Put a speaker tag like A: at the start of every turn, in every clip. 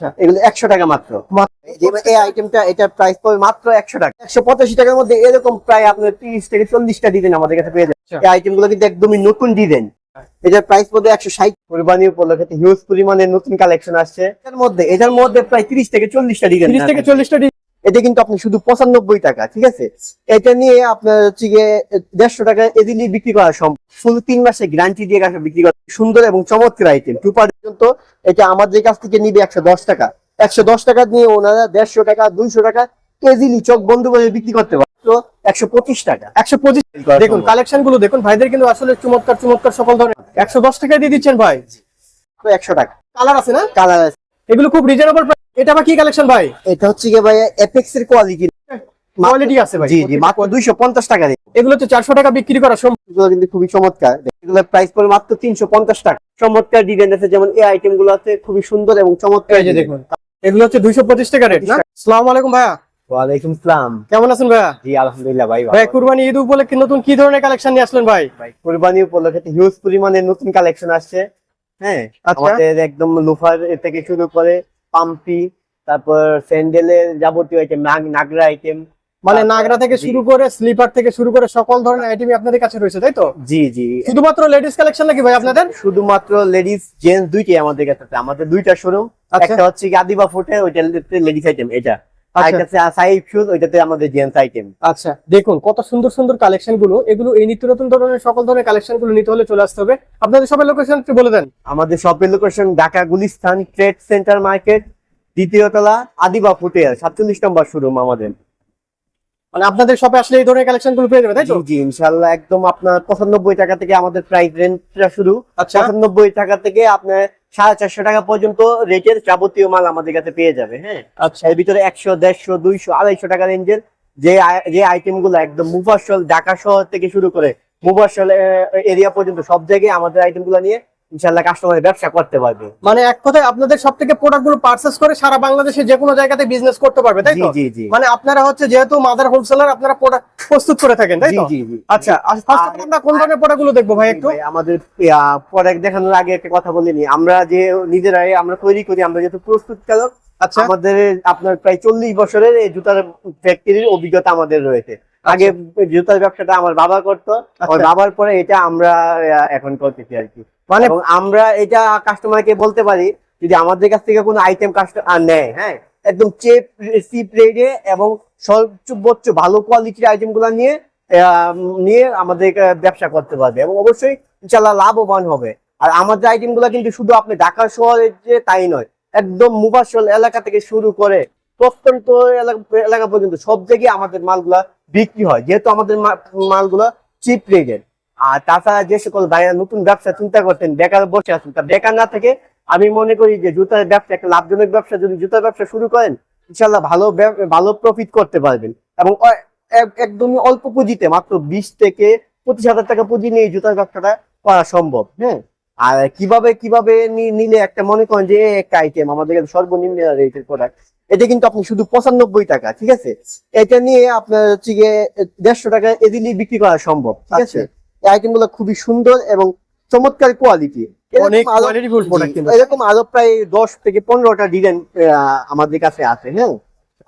A: আচ্ছা
B: এগুলো একশো টাকা মাত্র।
A: মাত্র।
B: এই আইটেমটা এটার প্রাইস পড়বে মাত্র একশো টাকা। একশো পঁচাশি টাকার মধ্যে এরকম প্রায় আপনার তিরিশ থেকে চল্লিশটা ডিজাইন আমাদের কাছে পেয়ে যাবে
A: আচ্ছা।
B: এই কিন্তু একদমই নতুন ডিজাইন এটার প্রাইস একশো ষাট। কোরবানি উপলক্ষে হিউজ পরিমাণে নতুন কালেকশন আসছে। এটার মধ্যে এটার মধ্যে প্রায় তিরিশ থেকে চল্লিশটা ডিজাইন
A: তিরিশ থেকে চল্লিশটা
B: এটা কিন্তু আপনি শুধু পঁচানব্বই টাকা ঠিক আছে? এটা নিয়ে আপনার হচ্ছে গিয়ে দেড়শো টাকা এদিনই বিক্রি করা সম্ভব। ফুল তিন মাসে গ্যারান্টি দিয়ে কাছে বিক্রি করা সুন্দর এবং চমৎকার আইটেম টু পর্যন্ত এটা আমাদের কাছ থেকে নিবে একশো দশ টাকা। একশো দশ টাকা নিয়ে ওনারা দেড়শো টাকা দুইশো টাকা কেজিলি চোখ বন্ধ করে বিক্রি করতে পারে। একশো পঁচিশ টাকা।
A: একশো পঁচিশ দেখুন কালেকশনগুলো দেখুন ভাইদের কিন্তু আসলে চমৎকার চমৎকার সকল ধরনের। একশো দশ টাকা দিয়ে দিচ্ছেন ভাই?
B: একশো টাকা।
A: কালার আছে না?
B: কালার
A: এগুলো খুব রিজনেবল এটা আবার কি কালেকশন ভাই?
B: এটা হচ্ছে গিয়ে ভাই এপেক্স এর কোয়ালিটি
A: কোয়ালিটি আছে ভাই
B: জি জি মাত্র দুইশো পঞ্চাশ টাকা দিয়ে।
A: এগুলো হচ্ছে চারশো টাকা বিক্রি করা সম্ভব।
B: কিন্তু খুবই চমৎকার। এগুলোর প্রাইস পড়ে মাত্র তিনশো পঞ্চাশ টাকা। চমৎকার ডিজাইন আছে যেমন এই আইটেমগুলো আছে খুবই সুন্দর এবং চমৎকার
A: এই যে দেখুন এগুলো হচ্ছে দুইশো পঁচিশ টাকা রেট না? সালাম আলাইকুম ভাইয়া।
B: ওয়ালাইকুম সালাম।
A: কেমন আছেন ভাইয়া?
B: জি আলহামদুলিল্লাহ ভাই
A: ভাই কুরবানি ঈদ উপলক্ষে নতুন কি ধরনের কালেকশন নিয়ে আসলেন ভাই?
B: ভাই কোরবানি উপলক্ষে হিউজ পরিমাণের নতুন কালেকশন আসছে। হ্যাঁ
A: আচ্ছা।
B: আমাদের একদম লোফার থেকে শুরু করে পাম্পি তারপর স্যান্ডেলের যাবতীয় আইটেম নাগরা আইটেম
A: মানে নাগরা থেকে শুরু করে স্লিপার থেকে শুরু করে সকল ধরনের আইটেম আপনাদের কাছে রয়েছে তাই তো
B: জি জি
A: শুধুমাত্র লেডিস কালেকশন নাকি ভাই আপনাদের
B: শুধুমাত্র লেডিস জেন্টস দুইটাই আমাদের কাছে আছে। আমাদের দুইটা শোরুম
A: আচ্ছা।
B: একটা হচ্ছে গাদিবা আদিবা ফুটে ওইটা লেডিস আইটেম এটা
A: আচ্ছা। আচ্ছা দেখুন কত সুন্দর সুন্দর কালেকশনগুলো এগুলো এই নিত্য নতুন ধরনের সকল ধরনের কালেকশনগুলো নিতে হলে চলে আসতে হবে। আপনাদের সবাই লোকেশন একটু বলে দেন।
B: আমাদের শপের location Dhaka Gulistan trade centre market দ্বিতীয় তলা আদিবা ফুটে সাতচল্লিশ নম্বর শোরুম আমাদের।
A: মানে আপনাদের শপে আসলে এই ধরনের কালেকশনগুলো পেয়ে যাবে তাই তো?
B: জি ইনশাল্লাহ একদম আপনার পঁচানব্বই টাকা থেকে আমাদের প্রাইস রেঞ্জটা শুরু।
A: আচ্ছা।
B: পঁচানব্বই টাকা থেকে আপনার সাড়ে চারশো টাকা পর্যন্ত রেটের যাবতীয় মাল আমাদের কাছে পেয়ে যাবে হ্যাঁ?
A: আচ্ছা।
B: এর ভিতরে একশো দেড়শো দুইশো আড়াইশো টাকা রেঞ্জের যে যে আইটেমগুলো একদম মুফাসল ঢাকা শহর থেকে শুরু করে মুফাসল এরিয়া পর্যন্ত সব জায়গায় আমাদের আইটেমগুলো নিয়ে ইনশাল্লাহ কাস্টমারের ব্যবসা করতে পারবে।
A: মানে এক কথায় আপনাদের সব থেকে করে সারা বাংলাদেশে যে কোনো জায়গাতে বিজনেস করতে পারবে তাই
B: জি
A: তো?
B: জি জি।
A: মানে আপনারা হচ্ছে যেহেতু মাদার হোলসেলার আপনারা প্রোডাক্ট প্রস্তুত করে থাকেন তাই তো?
B: জি জি।
A: আচ্ছা ফার্স্ট আমরা কোন ধরনের দেখব ভাই একটু?
B: আমাদের প্রোডাক্ট দেখানোর আগে একটা কথা বলিনি আমরা যে নিজেরাই আমরা তৈরি করি আমরা যেহেতু প্রস্তুতকারক
A: আচ্ছা।
B: আমাদের আপনার প্রায় চল্লিশ বছরের এই জুতার ফ্যাক্টরির অভিজ্ঞতা আমাদের রয়েছে। আগে জুতার ব্যবসাটা আমার বাবা করতো আমার
A: আচ্ছা।
B: বাবার পরে এটা আমরা এখন করতেছি আর কি।
A: মানে
B: আমরা এটা কাস্টমারকে বলতে পারি, যদি আমাদের কাছ থেকে কোনো আইটেম কাস্টমার নেয় হ্যাঁ একদম চেপ চিপ রেটে এবং সর্বোচ্চ ভালো কোয়ালিটির আইটেমগুলা নিয়ে নিয়ে আমাদের ব্যবসা করতে পারবে এবং অবশ্যই ইনশাল্লাহ লাভবান হবে। আর আমাদের আইটেমগুলা কিন্তু শুধু আপনি ঢাকা শহরে যে তাই নয়, একদম মুবাসল এলাকা থেকে শুরু করে প্রত্যন্ত এলাকা পর্যন্ত সব জায়গায় আমাদের মালগুলা বিক্রি হয়, যেহেতু আমাদের মালগুলা চিপ রেটের আর তাছাড়া যে সকল ভাইরা নতুন ব্যবসা চিন্তা করতেন, বেকার বসে আছেন, তা বেকার না থেকে আমি মনে করি যে জুতার ব্যবসা একটা লাভজনক ব্যবসা। যদি জুতার ব্যবসা শুরু করেন ইনশাল্লাহ ভালো ভালো প্রফিট করতে পারবেন। এবং একদমই অল্প পুঁজিতে, মাত্র বিশ থেকে পঁচিশ হাজার টাকা পুঁজি নিয়ে জুতার ব্যবসাটা করা সম্ভব হ্যাঁ? আর কীভাবে কীভাবে নিলে একটা মনে করেন যে একটা আইটেম আমাদের সর্বনিম্ন রেটের প্রোডাক্ট এটা কিন্তু আপনি শুধু পঁচানব্বই টাকা, ঠিক আছে? এটা নিয়ে আপনার হচ্ছে গিয়ে দেড়শো টাকা এদিনই বিক্রি করা সম্ভব, ঠিক আছে? এই আইটেমগুলো খুবই সুন্দর এবং চমৎকার কোয়ালিটি এরকম আরও প্রায় দশ থেকে পনেরোটা ডিজাইন আমাদের কাছে আছে হ্যাঁ?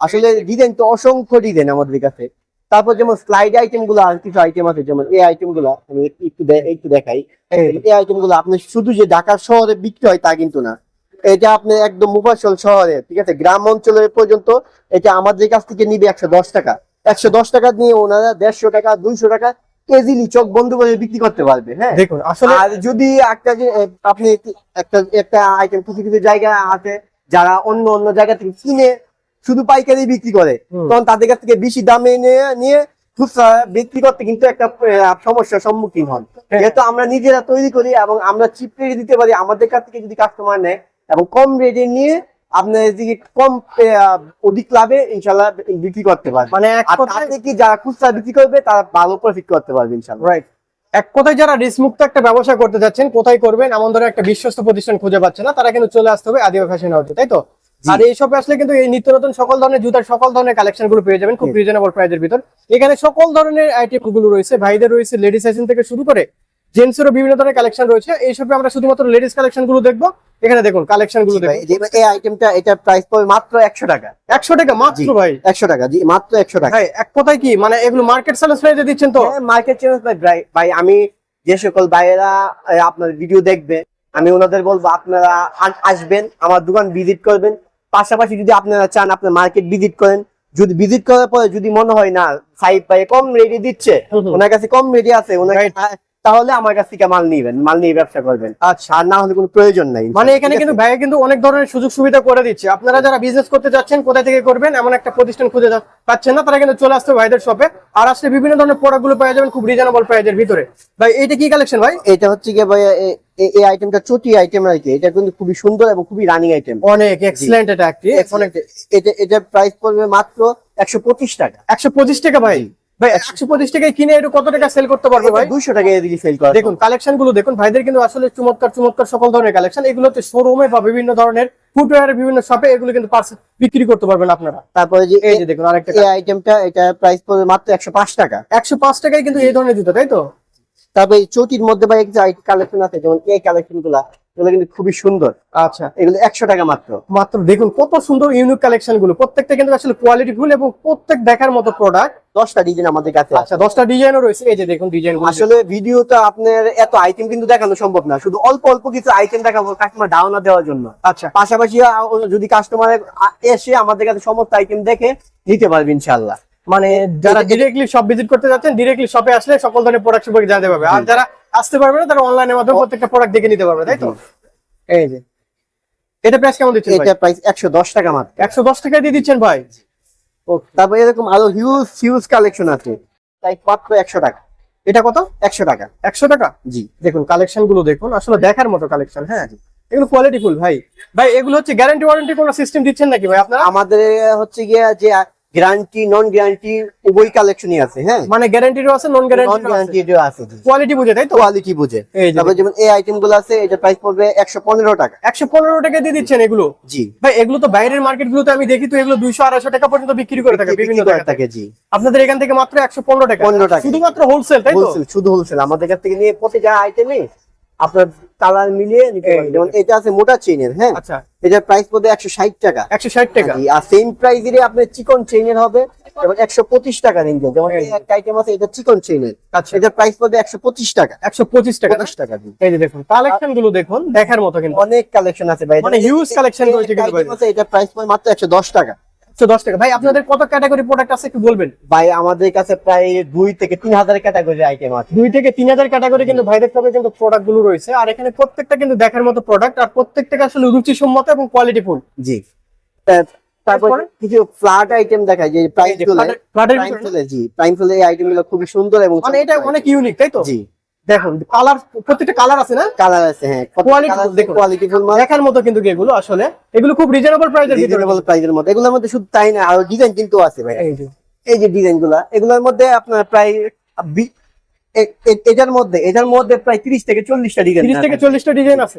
B: আসলে ডিজাইন তো অসংখ্য ডিজাইন আমাদের কাছে। তারপর যেমন স্লাইড আইটেমগুলো আর কিছু আইটেম আছে যেমন এই আইটেমগুলো আমি একটু- একটু একটু দেখাই। এই আইটেমগুলো আপনি শুধু যে ঢাকার শহরে বিক্রি হয় তা কিন্তু না। এটা আপনি একদম মুফাসল শহরে ঠিক আছে? গ্রাম অঞ্চলের পর্যন্ত এটা আমাদের কাছ থেকে নিবে একশো দশ টাকা। একশো দশ টাকা নিয়ে ওনারা দেড়শো টাকা দুইশো টাকা কেজিলি চোখ বন্ধ করে বিক্রি করতে পারবে হ্যাঁ?
A: দেখুন আসলে
B: আর যদি একটা যে আপনি একটা একটা আইটেম কিছু কিছু জায়গা আছে যারা অন্য অন্য জায়গা থেকে কিনে শুধু পাইকারি বিক্রি করে তখন তাদের কাছ থেকে বেশি দামে নিয়ে নিয়ে খুচরা বিক্রি করতে কিন্তু একটা সমস্যার সম্মুখীন হন।
A: হ্যাঁ।
B: যেহেতু আমরা নিজেরা তৈরি করি এবং আমরা চিপ রেটে দিতে পারি আমাদের কাছ থেকে যদি কাস্টমার নেয় এবং কম রেটে নিয়ে আপনার এদিকে কম অধিক লাভে ইনশাল্লাহ বিক্রি করতে পারবে
A: মানে
B: তাতে কি যারা খুচরা বিক্রি করবে তারা ভালো প্রফিট করতে পারবে ইনশাল্লাহ।
A: রাইট এক কথায় যারা রিস্ক মুক্ত একটা ব্যবসা করতে যাচ্ছেন কোথায় করবেন এমন ধরে একটা বিশ্বস্ত প্রতিষ্ঠান খুঁজে পাচ্ছে না তারা কিন্তু চলে আসতে হবে আদিবা ফ্যাশন হাউসে তাই তো? আর এই শপে আসলে কিন্তু এই নিত্য নতুন সকল ধরনের জুতার সকল ধরনের কালেকশনগুলো পেয়ে যাবেন খুব। রিজনেবল প্রাইসের ভিতর। এখানে সকল ধরনের আইটেমগুলো রয়েছে ভাইদের রয়েছে লেডিস আইটেম থেকে শুরু করে জেন্টসেরও বিভিন্ন ধরনের কালেকশন রয়েছে। এই আমরা শুধুমাত্র লেডিস কালেকশনগুলো দেখব। এখানে দেখুন
B: কালেকশনগুলো এই আইটেমটা এটা প্রাইস পড়বে মাত্র একশো টাকা।
A: একশো টাকা মাত্র ভাই?
B: একশো টাকা জি মাত্র একশো টাকা।
A: ভাই এক কথায় কি মানে এগুলো মার্কেট চ্যালেঞ্জ প্রাইসে দিচ্ছেন তো?
B: মার্কেট চ্যালেঞ্জ ভাই ভাই আমি যে সকল ভাইয়েরা আপনার ভিডিও দেখবে আমি ওনাদের বলব আপনারা আসবেন আমার দোকান ভিজিট করবেন। পাশাপাশি যদি আপনারা চান আপনার মার্কেট ভিজিট করেন। যদি ভিজিট করার পরে যদি মনে হয় না সাইড ভাই কম রেডি দিচ্ছে। ওনার কাছে কম রেডি আছে ওনার. তাহলে আমার কাছ থেকে মাল নিবেন মাল নিয়ে ব্যবসা করবেন।
A: আচ্ছা।
B: আর না হলে কোনো প্রয়োজন নাই
A: মানে এখানে কিন্তু ভাইয়া কিন্তু অনেক ধরনের সুযোগ সুবিধা করে দিচ্ছে। আপনারা যারা বিজনেস করতে যাচ্ছেন কোথা থেকে করবেন এমন একটা প্রতিষ্ঠান খুঁজে পাচ্ছেন না তারা কিন্তু চলে আসতে ভাইদের শপে আর আসলে বিভিন্ন ধরনের প্রোডাক্টগুলো পাওয়া যাবেন খুব রিজনেবল প্রাইজের ভিতরে। ভাই এটা কি কালেকশন ভাই?
B: এটা হচ্ছে কি ভাই এই আইটেমটা চটি আইটেম আর কি। এটা কিন্তু খুবই সুন্দর এবং খুবই রানিং আইটেম
A: অনেক এক্সিলেন্ট এটা একটি অনেক
B: এটা এটা প্রাইস পড়বে মাত্র একশো পঁচিশ টাকা।
A: একশো পঁচিশ টাকা ভাই। ভাই টাকায় কিনে এটা কত টাকা সেল করতে পারবে ভাই?
B: দুইশো টাকা এদিকে সেল করা।
A: দেখুন কালেকশনগুলো দেখুন ভাইদের কিন্তু আসলে চমৎকার চমৎকার সকল ধরনের কালেকশন এগুলো শোরুমে বা বিভিন্ন ধরনের ফুটওয়্যারের বিভিন্ন শপে এগুলো কিন্তু বিক্রি করতে পারবেন আপনারা।
B: তারপরে যে
A: এই যে দেখুন আরেকটা
B: এই আইটেমটা এটা প্রাইস পড়বে মাত্র টাকা।
A: একশো পাঁচ টাকায় কিন্তু এই ধরনের জুতো তাই তো?
B: তারপরে চটির মধ্যে ভাই একটা কালেকশন আছে যেমন এই কালেকশনগুলা এগুলো কিন্তু খুবই সুন্দর।
A: আচ্ছা।
B: এগুলো একশো টাকা মাত্র।
A: মাত্র দেখুন কত সুন্দর ইউনিক কালেকশনগুলো। প্রত্যেকটা কিন্তু আসলে কোয়ালিটি ফুল এবং প্রত্যেক দেখার মতো প্রোডাক্ট
B: দশটা ডিজাইন আমাদের কাছে
A: আচ্ছা দশটা ডিজাইনও রয়েছে। এই যে দেখুন ডিজাইন
B: আসলে ভিডিওটা আপনার এত আইটেম কিন্তু দেখানো সম্ভব না। শুধু অল্প অল্প কিছু আইটেম দেখাবো কাস্টমার ধারণা দেওয়ার জন্য।
A: আচ্ছা।
B: পাশাপাশি যদি কাস্টমার এসে আমাদের কাছে সমস্ত আইটেম দেখে নিতে পারবে ইনশাল্লাহ
A: মানে যারা ডিরেক্টলি সব ভিজিট করতে যাচ্ছেন ডিরেক্টলি শপে আসলে সকল ধরনের প্রোডাক্ট সম্পর্কে জানতে পারবে। আর যারা আসতে পারবে না তারা অনলাইনের মাধ্যমে প্রত্যেকটা প্রোডাক্ট দেখে নিতে পারবে তাই তো? এই যে। এটা প্রাইস কেমন দিচ্ছেন
B: এটা প্রাইস একশো দশ টাকা মাত্র।
A: একশো দশ টাকা দিয়ে দিচ্ছেন ভাই?
B: তারপর এরকম আরও হিউজ হিউজ কালেকশন আছে। তাই মাত্র একশো টাকা।
A: এটা কত?
B: একশো টাকা।
A: একশো টাকা?
B: জি।
A: দেখুন কালেকশনগুলো দেখুন আসলে দেখার মতো কালেকশন হ্যাঁ? এগুলো কোয়ালিটি ফুল ভাই। ভাই এগুলো হচ্ছে গ্যারান্টি ওয়ারেন্টি কোনো সিস্টেম দিচ্ছেন নাকি ভাই আপনারা?
B: আমাদের হচ্ছে গিয়ে যে গ্যারান্টি নন গ্যারান্টি উভয় কালেকশনই আছে হ্যাঁ?
A: মানে গ্যারান্টিরও আছে নন গ্যারান্টি
B: গ্যারান্টি আছে
A: কোয়ালিটি বুঝে তাই তো?
B: কোয়ালিটি বুঝে। তারপর যেমন এই আইটেমগুলো আছে এটা প্রাইস পড়বে একশো পনেরো টাকা।
A: একশো পনেরো টাকা দিয়ে দিচ্ছেন এগুলো?
B: জি।
A: ভাই এগুলো তো বাইরের মার্কেট গুলোতে আমি দেখি তো এগুলো দুইশো আড়াইশো টাকা পর্যন্ত বিক্রি করে থাকে বিভিন্ন জায়গায়
B: থাকে জি।
A: আপনাদের এখান থেকে মাত্র একশো পনেরো টাকা।
B: 15 টাকা।
A: শুধুমাত্র হোলসেল তাই তো?
B: হোলসেল শুধু হোলসেল আমাদের কাছ থেকে নিয়ে প্রতিটা আইটেমে আপনার কালার মিলিয়ে যেমন এটা আছে মোটা চেইনের হ্যাঁ?
A: আচ্ছা।
B: এটার প্রাইস পড়বে একশো ষাট টাকা।
A: একশো ষাট টাকা।
B: জি, আর সেম প্রাইজেরই আপনার চিকন চেইনের হবে এবং একশো পঁচিশ টাকা রেঞ্জে যেমন একটা আইটেম আছে এটা চিকন চেইনের।
A: আচ্ছা।
B: এটার প্রাইস পড়বে একশো পঁচিশ টাকা।
A: একশো পঁচিশ টাকা না?
B: পঁচিশ টাকা জি।
A: এই যে দেখুন কালেকশনগুলো দেখুন দেখার মতো কিন্তু।
B: অনেক কালেকশন আছে ভাই।
A: মানে হিউজ কালেকশন রয়েছে কিন্তু ভাই।
B: এটা প্রাইস পড়বে মাত্র একশো দশ টাকা।
A: দশ টাকা। ভাই আপনাদের কত ক্যাটাগরি প্রোডাক্ট আছে একটু বলবেন?
B: ভাই আমাদের কাছে প্রায় থেকে তিন হাজার ক্যাটাগরি আইটেম আছে।
A: থেকে তিন হাজার ক্যাটাগরি কিন্তু ভাইদের সবে কিন্তু প্রোডাক্টগুলো রয়েছে। আর এখানে প্রত্যেকটা কিন্তু দেখার মতো প্রোডাক্ট আর প্রত্যেকটা আসলে রুচিসম্মত এবং
B: জি। তারপর? কিছু ফ্ল্যাট আইটেম দেখায় যে
A: প্রাইসগুলো
B: প্রাইম ফুলে জি প্রাইম ফুলে এই আইটেমগুলো খুবই সুন্দর এবং
A: মানে এটা অনেক ইউনিক তাই তো?
B: জি।
A: দেখুন কালার প্রত্যেকটা কালার আছে না?
B: কালার আছে হ্যাঁ।
A: Quality
B: কোয়ালিটি ফুল
A: দেখার মতো কিন্তু এগুলো আসলে। এগুলো খুব রিজনেবল প্রাইসের
B: রিজনেবল প্রাইসের মধ্যে। এগুলোর মধ্যে শুধু তাই না আর ডিজাইন কিন্তু আছে ভাই
A: এই যে।
B: ডিজাইনগুলা এগুলোর মধ্যে আপনার প্রায় বি- এ- এ- এটার মধ্যে এটার মধ্যে প্রায় তিরিশ থেকে চল্লিশটা ডিজাইন
A: তিরিশ থেকে চল্লিশটা ডিজাইন আছে।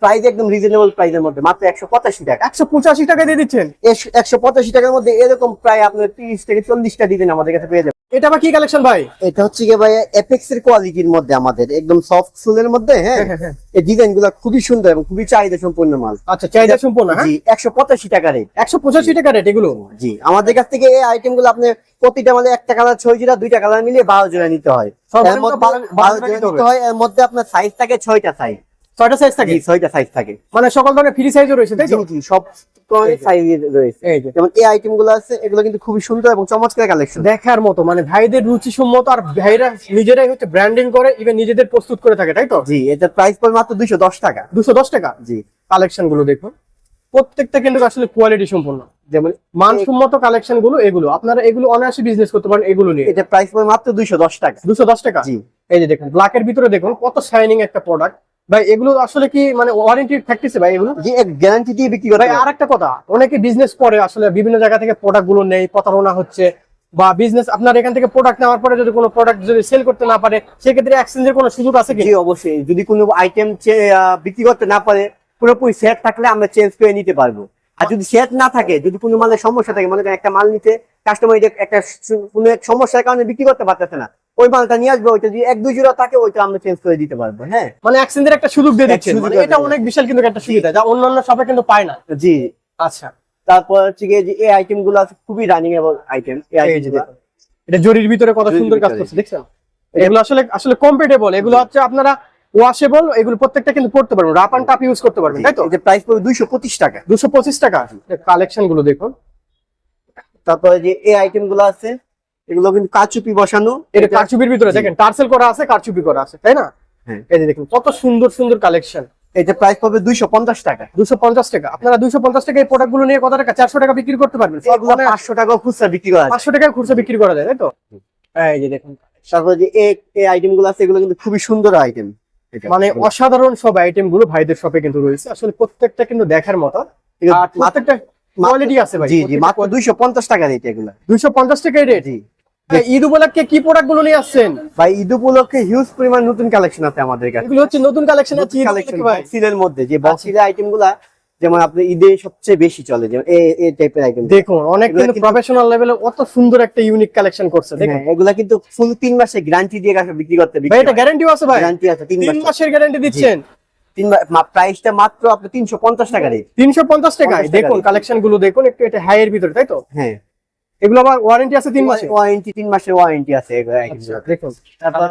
B: প্রাইস একদম রিজনেবল প্রাইসের মধ্যে মাত্র একশো পঁচাশি টাকা।
A: একশো পঁচাশি টাকা দিয়ে দিচ্ছেন।
B: একশো পঁচাশি টাকার মধ্যে এরকম প্রায় আপনার তিরিশ থেকে চল্লিশটা ডিজাইন আমাদের কাছে পেয়ে যাবেন।
A: এটা আবার কি কালেকশন ভাই?
B: এটা হচ্ছে গিয়ে ভাই এপেক্স এর কোয়ালিটির মধ্যে আমাদের একদম সফট ফুলের মধ্যে হ্যাঁ? এই ডিজাইনগুলা খুবই সুন্দর এবং খুবই চাহিদা সম্পূর্ণ মাল।
A: আচ্ছা চাহিদা সম্পূর্ণ হ্যাঁ?
B: জি একশো পঁচাশি টাকা রেট
A: একশো পঁচাশি টাকা রেট এগুলো?
B: জি আমাদের কাছ থেকে এই আইটেমগুলো আপনি প্রতিটা মানে একটা কালার ছয় জোড়া দুইটা কালার মিলিয়ে বারো জোড়া নিতে হয়।
A: বারো-
B: জোড়া
A: নিতে
B: হয় এর মধ্যে আপনার সাইজ থাকে ছয়টা সাইজ
A: ছয়টা সাইজ থাকে?
B: ছয়টা সাইজ থাকে।
A: মানে সকল ধরনের ফ্রি সাইজও রয়েছে তাই
B: জি সব সাইজ রয়েছে।
A: এই
B: যেমন এই আইটেমগুলো আছে এগুলো কিন্তু খুবই সুন্দর এবং চমৎকার কালেকশন
A: দেখার মতো মানে ভাইদের রুচি সম্মত আর ভাইরা নিজেরাই হচ্ছে ব্র্যান্ডিং করে ইভেন নিজেদের প্রস্তুত করে থাকে তাই তো?
B: জি এটার প্রাইস পড়বে মাত্র দুইশো দশ টাকা।
A: দুশো দশ টাকা?
B: জি।
A: কালেকশনগুলো দেখুন। প্রত্যেকটা কিন্তু আসলে কোয়ালিটি সম্পূর্ণ
B: যেমন
A: মানসম্মত কালেকশনগুলো এগুলো। আপনারা এগুলো অনায়াসে বিজনেস করতে পারেন এগুলো নিয়ে।
B: এটা প্রাইস পড়বে মাত্র দুইশো দশ টাকা।
A: দুশো দশ টাকা?
B: জি।
A: এই যে দেখুন ব্ল্যাক এর ভিতরে দেখুন কত শাইনিং একটা প্রোডাক্ট ভাই এগুলো আসলে কি মানে ওয়ারেন্টি থাকতেছে ভাই এগুলো?
B: গ্যারান্টি দিয়ে বিক্রি
A: করে আর একটা কথা অনেকে বিজনেস করে আসলে বিভিন্ন জায়গা থেকে প্রোডাক্টগুলো নেই প্রতারণা হচ্ছে বা বিজনেস আপনার এখান থেকে প্রোডাক্ট নেওয়ার পরে যদি কোনো প্রোডাক্ট যদি সেল করতে না পারে সেক্ষেত্রে এক্সচেঞ্জের কোনো সুযোগ আছে কি?
B: অবশ্যই। যদি কোনো আইটেম বিক্রি করতে না পারে পুরোপুরি সেট থাকলে আমরা চেঞ্জ করে নিতে পারব। আর যদি সেট না থাকে যদি কোনো মালের সমস্যা থাকে মনে করেন একটা মাল নিতে কাস্টমার একটা কোনো এক সমস্যার কারণে বিক্রি করতে পারতেছে না ওই মালটা নিয়ে আসবে ওইটা যদি এক দুই জোড়া থাকে ওইটা আমরা চেঞ্জ করে দিতে পারব হ্যাঁ?
A: মানে এক্সচেঞ্জের একটা সুযোগ দিয়ে
B: এক
A: দিচ্ছেন। মানে এটা অনেক বিশাল কিন্তু একটা সুবিধা যা অন্যান্য শপে কিন্তু পায় না।
B: জি।
A: আচ্ছা।
B: তারপর হচ্ছে গিয়ে যে এই আইটেমগুলো আছে খুবই রানিং এবং আইটেম এই আইটেম
A: এটা জরির ভিতরে কত সুন্দর কাজ করছে দেখছেন? এগুলো আসলে আসলে কম্পেটেবল এগুলো হচ্ছে আপনারা ওয়াশেবল এগুলো প্রত্যেকটা কিন্তু পড়তে পারবেন। রাপ অ্যান্ড টাপ ইউজ করতে পারবেন তাই তো?
B: যে প্রাইস পড়বে দুইশো পঁচিশ টাকা।
A: দুশো পঁচিশ টাকা। কালেকশনগুলো দেখুন।
B: তারপরে যে এই আইটেমগুলো আছে এগুলো কিন্তু কাচুপি বসানো।
A: এটা কারচুপির ভিতরে দেখেন টার্সেল করা আছে কারচুপি করা আছে তাই না?
B: হ্যাঁ।
A: এই যে দেখুন কত সুন্দর সুন্দর কালেকশন
B: এটা প্রাইস পড়বে দুইশো পঞ্চাশ টাকা।
A: দুশো পঞ্চাশ টাকা। আপনারা দুশো পঞ্চাশ টাকা এই প্রোডাক্টগুলো নিয়ে কত টাকা? চারশো টাকা বিক্রি করতে পারবেন। মানে
B: পাঁচশো টাকা খুচরা বিক্রি করা যায়।
A: পাঁচশো টাকায় খুচরা বিক্রি করা যায় তাই তো? এই যে দেখুন
B: তারপরে যে এই আইটেমগুলো আছে এগুলো কিন্তু খুবই সুন্দর আইটেম
A: মানে অসাধারণ সব আইটেমগুলো ভাইদের শপে কিন্তু রয়েছে। আসলে প্রত্যেকটা কিন্তু দেখার মতো। প্রত্যেকটা কোয়ালিটি আছে ভাই
B: জি জি মাত্র দুইশো পঞ্চাশ টাকা রেট এগুলো। জি।
A: ঈদ উপলক্ষে কি প্রোডাক্টগুলো নিয়ে আসছেন?
B: ভাই ঈদ উপলক্ষে হিউজ পরিমাণ নতুন কালেকশন আছে আমাদের কাছে।
A: এগুলো হচ্ছে নতুন কালেকশন আছে
B: কালেকশন
A: ভাই।
B: বক্সিলের মধ্যে। যে বক্সিলের আইটেমগুলা যেমন আপনার ঈদে সবচেয়ে বেশি চলে যেমন এই টাইপের আইটেম
A: দেখুন অনেক কিন্তু প্রফেশনাল লেভেলে অত সুন্দর একটা ইউনিক কালেকশন করছে দেখুন।
B: হ্যাঁ এগুলা কিন্তু ফুল তিন মাসে গ্যারান্টি দিয়ে কাছে বিক্রি করতে
A: ভাই এটা গ্যারান্টিও আছে ভাই।
B: গ্যারান্টি আছে তিন
A: তিন
B: মাস।
A: মাসের গ্যারান্টি দিচ্ছেন।
B: প্রাইসটা মাত্র আপনি তিনশো পঞ্চাশ টাকা রেট
A: তিনশো পঞ্চাশ টাকায়
B: 50 টাকা
A: দেখুন কালেকশনগুলো দেখুন একটু এটা হাই এর ভিতরে তাই তো?
B: হ্যাঁ।
A: এগুলো আবার ওয়ারেন্টি আছে মাসে?
B: ওয়ারেন্টি তিন মাসের ওয়ারেন্টি আছে এগুলো
A: আচ্ছা। দেখুন।
B: তারপর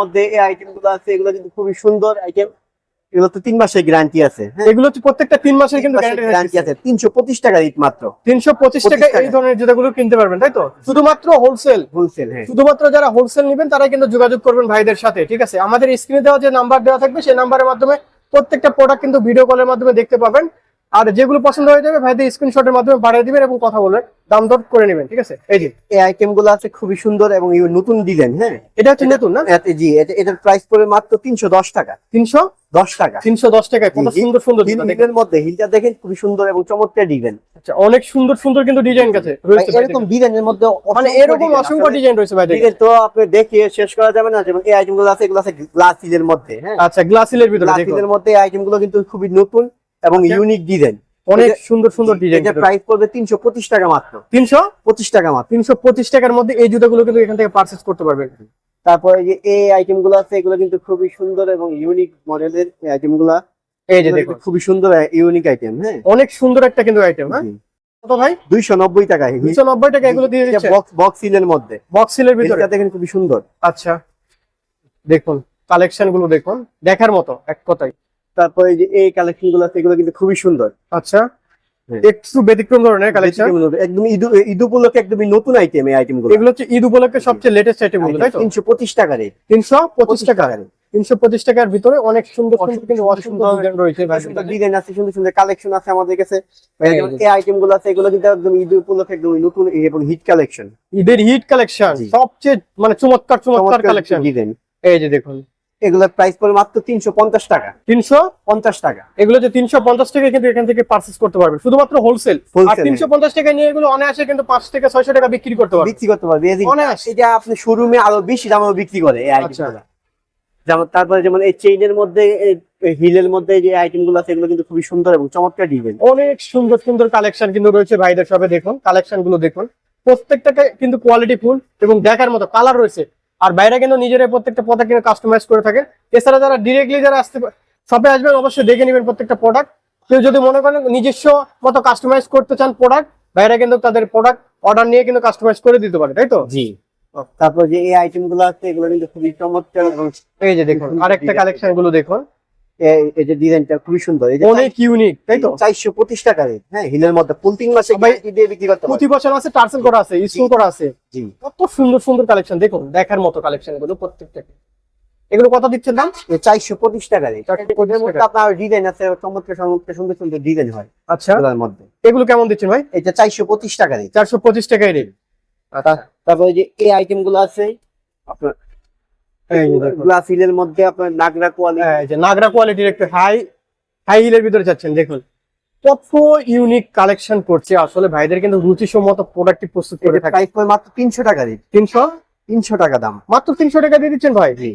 B: মধ্যে এই আছে এগুলো কিন্তু খুবই সুন্দর আইটেম এগুলো তো তিন মাসের গ্যারান্টি আছে হ্যাঁ?
A: এগুলো প্রত্যেকটা তিন মাসের কিন্তু গ্যারান্টি
B: গ্যারান্টি আছে। তিনশো পঁচিশ টাকা রেট মাত্র।
A: তিনশো পঁচিশ
B: 25
A: টাকা। এই। ধরনের জুতাগুলো কিনতে পারবেন তাই তো? শুধুমাত্র হোলসেল
B: হোলসেল হ্যাঁ।
A: শুধুমাত্র যারা হোলসেল নেবেন তারাই কিন্তু যোগাযোগ করবেন ভাইদের সাথে ঠিক আছে? আমাদের স্ক্রিনে দেওয়া যে নাম্বার দেওয়া থাকবে সেই নাম্বারের মাধ্যমে প্রত্যেকটা প্রোডাক্ট কিন্তু ভিডিও কলের মাধ্যমে দেখতে পাবেন। আর যেগুলো পছন্দ হয়ে যাবে ভাইদের স্ক্রিনশটের মাধ্যমে পাঠিয়ে দিবেন এবং কথা বলবেন দাম দর করে নেবেন ঠিক আছে? এই যে।
B: এই আইটেমগুলো আছে খুবই সুন্দর এবং নতুন ডিজাইন হ্যাঁ?
A: এটা হচ্ছে নতুন না?
B: জি এটার প্রাইস পড়বে মাত্র তিনশো দশ টাকা।
A: তিনশো?
B: দশ টাকা।
A: তিনশো দশ কত সুন্দর সুন্দর।
B: হিলের মধ্যে হিলটা দেখেন খুবই সুন্দর এবং চমৎকার ডিজাইন
A: আচ্ছা, অনেক সুন্দর সুন্দর কিন্তু ডিজাইন কাছে
B: এরকম ডিজাইনের মধ্যে
A: মানে এরকম অসংখ্য ডিজাইন রয়েছে
B: তো আপনি দেখে শেষ করা যাবে না এই আইটেমগুলো আছে এগুলো আছে গ্লাস হিলের মধ্যে হ্যাঁ?
A: আচ্ছা ভিতরে
B: গ্লাস হিলের মধ্যে এই আইটেমগুলো কিন্তু খুবই নতুন এবং। ইউনিক ডিজাইন
A: অনেক সুন্দর সুন্দর ডিজাইন
B: এটা প্রাইস পড়বে তিনশো পঁচিশ টাকা মাত্র।
A: তিনশো?
B: পঁচিশ টাকা মাত্র।
A: তিনশো পঁচিশ টাকার মধ্যে এই জুতাগুলো কিন্তু এখান থেকে পারচেস করতে পারবেন।
B: তারপরে যে এই আইটেমগুলো আছে এগুলো কিন্তু খুবই সুন্দর এবং ইউনিক মডেলের আইটেমগুলা
A: এই যে দেখুন।
B: খুবই সুন্দর ইউনিক আইটেম হ্যাঁ?
A: অনেক সুন্দর একটা কিন্তু আইটেম হ্যাঁ? কত ভাই?
B: দুইশো নব্বই টাকা
A: দুশো নব্বই টাকা এগুলো দিয়ে দিচ্ছে।
B: বক্স বক্স সিলের মধ্যে।
A: বক্স সিলের ভিতরে
B: এটা দেখেন খুবই সুন্দর।
A: আচ্ছা। দেখুন কালেকশনগুলো দেখুন। দেখার মতো এক কথায়।
B: তারপরে যে এই কালেকশনগুলো আছে এগুলো কিন্তু খুবই সুন্দর।
A: আচ্ছা।
B: হ্যাঁ।
A: একটু ব্যতিক্রম ধরনের কালেকশন
B: একদম ঈদ উপলক্ষে একদমই নতুন আইটেম এই আইটেমগুলো
A: এগুলো হচ্ছে ঈদ উপলক্ষে সবচেয়ে লেটেস্ট আইটেমগুলো তাই তো?
B: তিনশো পঁচিশ টাকা
A: টাকা। টাকার ভিতরে অনেক সুন্দর সুন্দর কিন্তু অসুন্দর ডিজাইন রয়েছে ভাই।
B: ডিজাইন আছে সুন্দর সুন্দর কালেকশন আছে আমাদের কাছে।
A: হ্যাঁ,
B: এই আইটেমগুলো আছে এগুলো কিন্তু একদম ঈদ উপলক্ষে একদম নতুন এবং হিট কালেকশন
A: ঈদের হিট কালেকশন সবচেয়ে মানে চমৎকার চমৎকার কালেকশন
B: ডিজাইন
A: এই যে দেখুন।
B: এগুলোর প্রাইস পড়ে মাত্র তিনশো পঞ্চাশ টাকা।
A: তিনশো
B: পঞ্চাশ টাকা।
A: এগুলো যে তিনশো পঞ্চাশ টাকা কিন্তু এখান থেকে পার্চেস করতে পারবেন শুধুমাত্র হোলসেল তিনশো পঞ্চাশ টাকা নিয়ে এগুলো অনায়াসে কিন্তু পাঁচ থেকে ছয়শো টাকা বিক্রি করতে পারবেন
B: বিক্রি করতে পারবে। এটা আপনি শোরুমে আরও বেশি দামে বিক্রি করে এই
A: আচ্ছা।
B: যেমন তারপরে যেমন এই চেইনের মধ্যে হিলের মধ্যে যে আইটেমগুলো আছে এগুলো কিন্তু খুবই সুন্দর এবং চমৎকার ডিজাইন
A: অনেক সুন্দর সুন্দর কালেকশন কিন্তু রয়েছে ভাইদের সবে দেখুন। কালেকশনগুলো দেখুন। প্রত্যেকটাকে কিন্তু কোয়ালিটি ফুল এবং দেখার মতো কালার রয়েছে। আর বাইরে কিন্তু নিজেরাই প্রত্যেকটা প্রোডাক্ট কিন্তু কাস্টমাইজ করে থাকে। এছাড়া যারা ডিরেক্টলি যারা আসতে শপে আসবেন অবশ্যই দেখে নেবেন প্রত্যেকটা প্রোডাক্ট কেউ যদি মনে করেন নিজস্ব মতো কাস্টমাইজ করতে চান প্রোডাক্ট বাইরে কিন্তু তাদের প্রোডাক্ট অর্ডার নিয়ে কিন্তু কাস্টমাইজ করে দিতে পারে তাই তো?
B: জি। তারপর যে এই আইটেমগুলো আছে এগুলো কিন্তু খুবই চমৎকার
A: এই যে দেখুন আরেকটা কালেকশনগুলো দেখুন।
B: এই- এই যে ডিজাইনটা খুবই সুন্দর।
A: অনেক ইউনিক তাই তো?
B: চারশো পঁচিশ টাকা রেট। হ্যাঁ হিলের মধ্যে ফুল মাসে দিয়ে বিক্রি করতে
A: প্রতি বছর আছে টার্সেল করা আছে স্কুল করা আছে।
B: জি।
A: কত সুন্দর সুন্দর কালেকশন দেখুন দেখার মতো কালেকশনগুলো প্রত্যেকটা। এগুলো কত দিচ্ছেন দাম?
B: চারশো পঁচিশ টাকা রেট।
A: 425
B: এর মধ্যে
A: টাকা।
B: আপনার ডিজাইন আছে চমৎকার চমৎকার সুন্দর সুন্দর ডিজাইন হয়।
A: আচ্ছা।
B: মধ্যে।
A: এগুলো কেমন দিচ্ছেন ভাই?
B: এটা চারশো পঁচিশ টাকা রেট।
A: চারশো পঁচিশ টাকায় রেট।
B: তারপরে যে এই আইটেমগুলো আছে আপনার
A: এই যে দেখুন।
B: হিলের মধ্যে আপনার নাগরা কোয়ালিটি
A: এই যে নাগরা কোয়ালিটির একটু হাই হাই হিলের ভিতরে যাচ্ছেন দেখুন। কত ইউনিক কালেকশন করছে। আসলে ভাইদের কিন্তু রুচিসম্মত প্রস্তুত করে থাকে।
B: প্রাইস মাত্র তিনশো টাকা টাকা দাম।
A: মাত্র তিনশো টাকা দিয়ে দিচ্ছেন ভাই?
B: জি।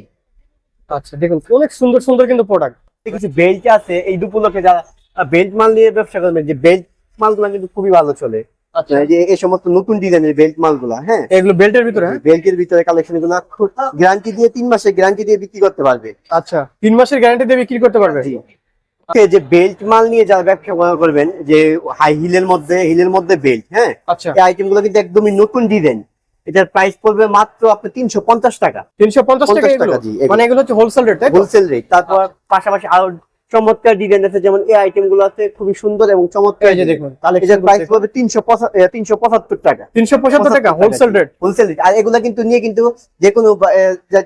A: আচ্ছা দেখুন অনেক সুন্দর সুন্দর কিন্তু প্রোডাক্ট
B: কিছু বেল্ট আছে এই দুপুলকে যারা বেল্ট মাল নিয়ে ব্যবসা করবেন যে বেল্ট মালগুলো কিন্তু খুবই ভালো চলে।
A: আচ্ছা।
B: এই যে এই সমস্ত নতুন ডিজাইনের বেল্ট মালগুলা হ্যাঁ?
A: এগুলো বেল্টের ভিতরে?
B: বেল্টের ভিতরে কালেকশনগুলো গ্যারান্টি দিয়ে তিন মাসের গ্যারান্টি দিয়ে বিক্রি করতে পারবে।
A: আচ্ছা তিন মাসের গ্যারান্টি দিয়ে বিক্রি করতে পারবে?
B: যে বেল্ট মাল নিয়ে যারা ব্যবসা করবেন যে হাই হিলের মধ্যে হিলের মধ্যে বেল্ট হ্যাঁ?
A: আচ্ছা।
B: এই আইটেমগুলো কিন্তু একদমই নতুন ডিজাইন এটার প্রাইস পড়বে মাত্র আপনি তিনশো পঞ্চাশ টাকা।
A: তিনশো পঞ্চাশ টাকা
B: 50
A: এগুলো?
B: টাকা, জি, এগুলো।
A: মানে এগুলো হচ্ছে হোলসেল রেট
B: হোলসেল রেট তারপর পাশাপাশি আরও চমৎকার ডিজাইন আছে যেমন এই আইটেমগুলো আছে খুবই সুন্দর এবং চমৎকার
A: এই যে দেখুন
B: এটার প্রাইস পড়বে তিনশো পঁচাত্তর টাকা।
A: তিনশো পঁচাত্তর টাকা হোলসেল রেট
B: হোলসেল রেট আর এগুলা কিন্তু নিয়ে কিন্তু যে কোনো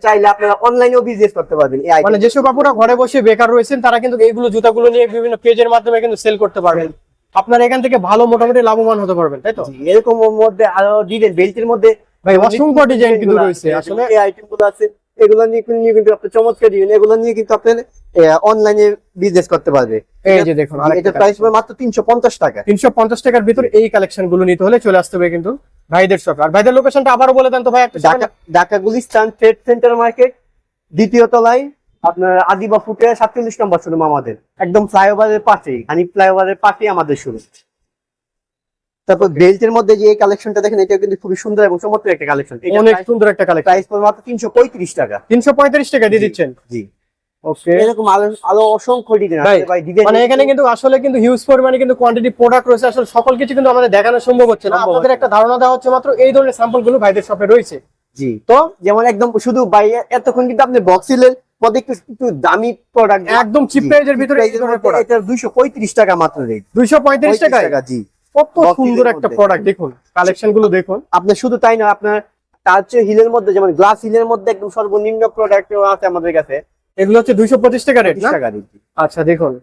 B: চাইলে আপনারা অনলাইনেও বিজনেস করতে পারবেন এই
A: মানে যেসব আপুরা ঘরে বসে বেকার রয়েছেন তারা কিন্তু এইগুলো জুতাগুলো নিয়ে বিভিন্ন পেজের মাধ্যমে কিন্তু সেল করতে পারবেন। আপনারা এখান থেকে ভালো মোটামুটি লাভবান হতে পারবেন তাই তো?
B: এরকম মধ্যে আরও ডিজাইন বেল্টের মধ্যে
A: ভাই অসংখ্য ডিজাইন কিন্তু রয়েছে আসলে
B: এই আইটেমগুলো আছে এগুলো নিয়ে কিন্তু- আপনি চমৎকার ডিজাইন এগুলো নিয়ে কিন্তু আপনার অনলাইনে বিজনেস করতে পারবে।
A: এই যে দেখুন
B: এটা প্রাইস মাত্র তিনশো পঞ্চাশ টাকা।
A: তিনশো পঞ্চাশ টাকার ভিতর এই কালেকশনগুলো নিতে হলে চলে আসতে হবে কিন্তু ভাইদের শপে আর ভাইদের লোকেশনটা আবারও বলে দেন তো ভাই একটা
B: Dhaka Dhaka Gulistan trade centre market দ্বিতীয় তলায় আপনার আদিবা ফুটে সাতচল্লিশ নম্বর শোরুম আমাদের। একদম ফ্লাইওভারের পাশেই হানি ফ্লাইওভারের পাশেই আমাদের শোরুম। তারপর বেল্টের মধ্যে যে কালেকশনটা দেখেন এটা কিন্তু খুবই সুন্দর এবং চমৎকার একটা কালেকশন
A: অনেক সুন্দর একটা কালেকশন
B: প্রাইস পড়বে মাত্র তিনশো পঁয়ত্রিশ টাকা।
A: তিনশো পঁয়ত্রিশ টাকা দিয়ে দিচ্ছেন।
B: জি।
A: ওকে
B: এরকম আরও আরও অসংখ্য ডিজাইন আছে ভাই ডিজাইন
A: মানে এখানে কিন্তু আসলে কিন্তু হিউজ পরিমাণে কিন্তু কোয়ান্টিটি প্রোডাক্ট রয়েছে। আসলে সকল কিছু কিন্তু আমাদের দেখানো সম্ভব হচ্ছে না। আপনাদের একটা ধারণা দেওয়া হচ্ছে মাত্র এই ধরনের স্যাম্পলগুলো ভাইদের শপে রয়েছে।
B: জি।
A: তো?
B: যেমন একদম শুধু ভাই এতক্ষণ কিন্তু আপনি বক্সিলের মধ্যে একটু একটু দামি প্রোডাক্ট
A: একদম চিপ প্রাইজের ভিতরে এই ধরনের প্রোডাক্ট
B: এটা দুইশো পঁয়ত্রিশ টাকা মাত্র রেট
A: দুইশো পঁয়ত্রিশ টাকায়?
B: জি।
A: কত সুন্দর একটা প্রোডাক্ট দেখুন। কালেকশনগুলো দেখুন।
B: আপনার শুধু তাই না আপনার টাচ হিলের মধ্যে যেমন গ্লাস হিলের মধ্যে একদম সর্বনিম্ন প্রোডাক্ট আছে আমাদের কাছে।
A: এগুলো হচ্ছে দুইশো পঁচিশ টাকা রেট
B: টাকা
A: আচ্ছা দেখুন।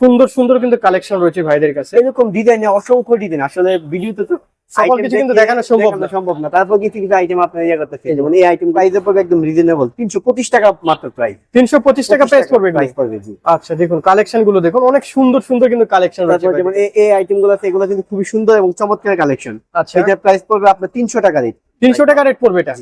A: সুন্দর সুন্দর কিন্তু কালেকশন রয়েছে ভাইদের কাছে।
B: এরকম ডিজাইনে অসংখ্য ডিজাইন আসলে ভিডিওতে তো
A: সকল কিছু কিন্তু দেখানো সম্ভব না।
B: সম্ভব না। তারপর কিছু কিছু আইটেম আপনার ইয়ে করতেছে যেমন এই আইটেম প্রাইস পড়বে একদম রিজনেবল তিনশো পঁচিশ টাকা মাত্র প্রাইস
A: তিনশো পঁচিশ টাকা প্রাইস পড়বে
B: প্রাইস পড়বে জি।
A: আচ্ছা দেখুন কালেকশনগুলো দেখুন অনেক সুন্দর সুন্দর কিন্তু কালেকশন রয়েছে
B: যেমন এই- এই আইটেমগুলো আছে এগুলো কিন্তু খুবই সুন্দর এবং চমৎকার কালেকশন
A: আচ্ছা।
B: প্রাইস পড়বে আপনার তিনশো টাকা রেট
A: তিনশো টাকা রেট পড়বে এটা।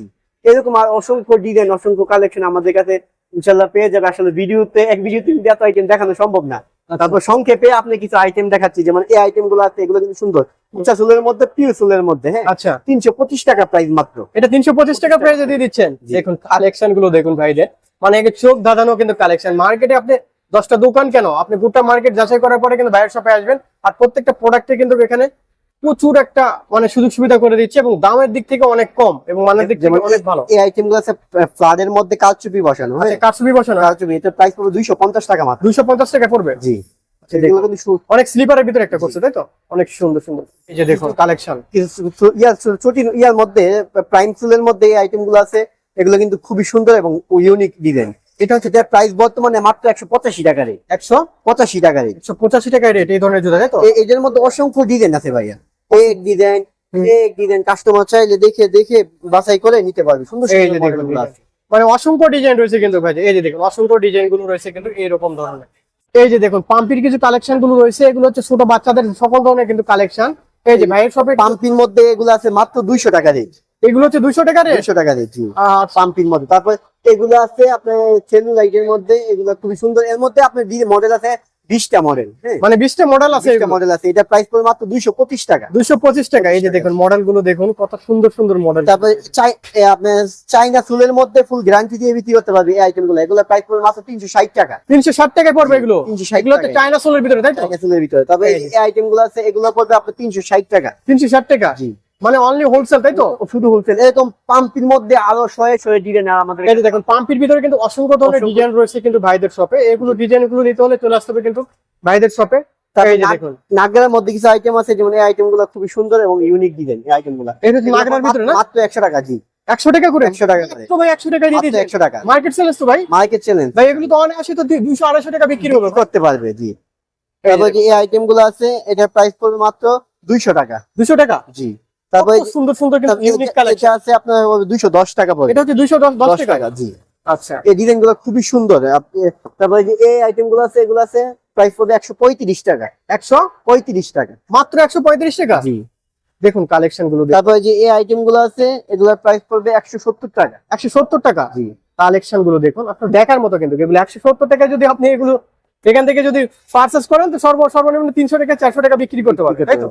B: এরকম আর অসংখ্য ডিজাইন অসংখ্য কালেকশন আমাদের কাছে ইনশাল্লাহ পেয়ে যাবে। আসলে ভিডিওতে এক ভিডিওতে এত আইটেম দেখানো সম্ভব না। তারপর সংক্ষেপে আপনি কিছু আইটেম দেখাচ্ছি যেমন এই আইটেমগুলো আছে এগুলো কিন্তু সুন্দর। উচ্চা চুলের মধ্যে পিউ চুলের মধ্যে হ্যাঁ?
A: আচ্ছা।
B: তিনশো পঁচিশ টাকা প্রাইস মাত্র।
A: এটা তিনশো পঁচিশ টাকা প্রাইসে দিয়ে দিচ্ছেন। দেখুন কালেকশনগুলো দেখুন ভাইদের। মানে একে চোখ ধাঁধানো কিন্তু কালেকশন মার্কেটে আপনি দশটা দোকান কেন? আপনি গোটা মার্কেট যাচাই করার পরে কিন্তু বাইরের শপে আসবেন। আর প্রত্যেকটা প্রোডাক্টে কিন্তু এখানে প্রচুর একটা মানে সুযোগ সুবিধা করে দিচ্ছে এবং দামের দিক থেকে অনেক কম এবং মানের দিক থেকে অনেক ভালো।
B: এই আইটেমগুলো আছে ফ্লাডের মধ্যে কালচুপি বসানো হ্যাঁ?
A: কারচুপি বসানো।
B: কালচুপি এটার প্রাইস পড়বে দুইশো পঞ্চাশ টাকা মাত্র।
A: দুইশো পঞ্চাশ টাকা পড়বে?
B: জি।
A: আচ্ছা, অনেক স্লিপারের ভিতরে একটা করছে তাই তো? অনেক সুন্দর সুন্দর। এই যে দেখুন কালেকশন
B: ইয়ার ছোট ইয়ার মধ্যে প্রাইম ফুলের মধ্যে এই আইটেমগুলো আছে এগুলো কিন্তু খুবই সুন্দর এবং ইউনিক ডিজাইন এটা হচ্ছে যার প্রাইস বর্তমানে মাত্র একশো পঁচাশি টাকা রেট
A: একশো?
B: পঁচাশি টাকা রেট
A: একশো পঁচাশি টাকা রেট এই ধরনের জুতা তাই তো?
B: এদের মধ্যে অসংখ্য ডিজাইন আছে ভাইয়া। এক ডিজাইন
A: হুম।
B: ডিজাইন কাস্টমার চাইলে দেখে দেখে বাছাই করে নিতে পারবে। সুন্দর সুন্দর মডেলগুলো আছে।
A: মানে অসংখ্য ডিজাইন রয়েছে কিন্তু ভাই এই যে দেখুন অসংখ্য ডিজাইনগুলো রয়েছে কিন্তু এরকম ধরনের। এই যে দেখুন পাম্পির কিছু কালেকশনগুলো রয়েছে এগুলো হচ্ছে ছোট বাচ্চাদের সকল ধরনের কিন্তু কালেকশন এই যে ভাইয়ের শপে
B: পাম্পির মধ্যে এগুলো আছে মাত্র দুইশো টাকা রেট
A: এগুলো হচ্ছে দুইশো টাকা রেট
B: দুইশো টাকা রেট পাম্পির মধ্যে। তারপর এগুলো আছে আপনার সেলুলাইটের মধ্যে এগুলো খুবই সুন্দর। এর মধ্যে আপনার মডেল আছে বিশটা মডেল হ্যাঁ।
A: মানে বিশটা মডেল আছে
B: মডেল আছে এটা প্রাইস পড়বে মাত্র দুইশো পঁচিশ টাকা।
A: দুইশো পঁচিশ টাকা এই যে দেখুন মডেলগুলো দেখুন কত সুন্দর সুন্দর মডেল
B: তারপরে আপনার চাইনা ফুলের মধ্যে ফুল গ্যারান্টি দিয়ে বিক্রি করতে পারবে এই আইটেমগুলো। এগুলো প্রাইস পড়বে মাত্র তিনশো ষাট টাকা।
A: তিনশো ষাট টাকা পড়বে এগুলো?
B: 360
A: এগুলো হচ্ছে
B: টাকায়।
A: চায়না ভিতরে তাই তো?
B: চাইনা ফুলের ভিতরে। তবে
A: এই
B: এই আইটেমগুলো আছে এগুলো পড়বে আপনার তিনশো ষাট টাকা।
A: তিনশো ষাট টাকা?
B: জি।
A: মানে অনলি হোলসেল তাই তো?
B: শুধু হোলসেল এরকম পাম্পির মধ্যে আরও শয়ে শয়ে ডিজাইন আর আমাদের
A: এই দেখুন পাম্পির ভিতরে কিন্তু অসংখ্য ধরনের ডিজাইন রয়েছে কিন্তু ভাইদের শপে এগুলো ডিজাইনগুলো নিতে হলে চলে আসতে হবে কিন্তু ভাইদের শপে
B: নাগরার মধ্যে কিছু আইটেম আছে যেমন এই আইটেমগুলো খুবই সুন্দর এবং ইউনিক ডিজাইন এই
A: আইটেমগুলো। নাগরার ভিতরে না?
B: মাত্র একশো টাকা জি।
A: একশো টাকা করে?
B: একশো টাকা
A: তো ভাই একশো টাকা দিয়ে
B: একশো টাকা।
A: মার্কেট তো ভাই?
B: মার্কেট চ্যালেঞ্জ
A: ভাই এগুলো তো অনায়াসে তো দুইশো আড়াইশো টাকা বিক্রি হবে।
B: করতে পারবে জি।
A: এই
B: তারপরে আইটেমগুলো আছে এটার প্রাইস পড়বে মাত্র দুইশো টাকা।
A: দুশো টাকা?
B: জি। তারপরে
A: সুন্দর সুন্দর কিন্তু ইউনিক কালেকশন
B: এটা আছে আপনার দুইশো দশ টাকা পড়বে।
A: এটা হচ্ছে দুইশো দশ দশ
B: দশ
A: টাকা?
B: টাকা জি।
A: আচ্ছা।
B: এই ডিজাইনগুলো খুবই সুন্দর। আপনি- তারপরে যে এই আইটেমগুলো আছে এগুলো আছে প্রাইস পড়বে একশো পঁয়ত্রিশ টাকা।
A: একশো
B: পঁয়ত্রিশ টাকা।
A: মাত্র একশো পঁয়ত্রিশ টাকা?
B: জি।
A: দেখুন কালেকশনগুলো
B: তারপরে যে এই আইটেমগুলো আছে এগুলোর প্রাইস পড়বে একশো সত্তর টাকা।
A: একশো সত্তর টাকা?
B: জি।
A: কালেকশনগুলো দেখুন। আপনার দেখার মতো কিন্তু এগুলো একশো সত্তর টাকায় যদি আপনি এগুলো এখান থেকে যদি পার্চেস করেন তো সর্ব সর্বনিম্ন তিনশো টাকা চারশো টাকা বিক্রি করতে পারবেন তাই তো।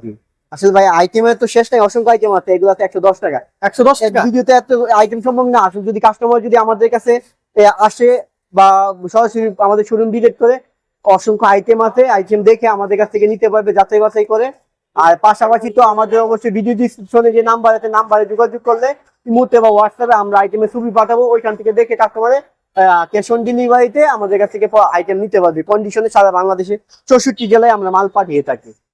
B: আসলে ভাই আইটেমের তো শেষ নাই অসংখ্য আইটেম আছে এগুলো একশো দশ টাকা।
A: একশো দশ টাকা?
B: ভিডিওতে এত আইটেম সম্ভব না আসলে যদি কাস্টমার যদি আমাদের কাছে আসে বা সরাসরি আমাদের শোরুম ভিজিট করে অসংখ্য আইটেম আছে আইটেম দেখে আমাদের কাছ থেকে নিতে পারবে যাচাই বাছাই করে। আর পাশাপাশি তো আমাদের অবশ্যই ভিডিও ডিসক্রিপশনে যে নাম্বার আছে নাম্বারে যোগাযোগ করলে মুহূর্তে বা হোয়াটসঅ্যাপে আমরা আইটেমের ছবি পাঠাবো ওইখান থেকে দেখে কাস্টমারে ক্যাশ অন ডেলিভারিতে আমাদের কাছ থেকে আইটেম নিতে পারবে। কন্ডিশনে সারা বাংলাদেশে চৌষট্টি জেলায় আমরা মাল পাঠিয়ে থাকি।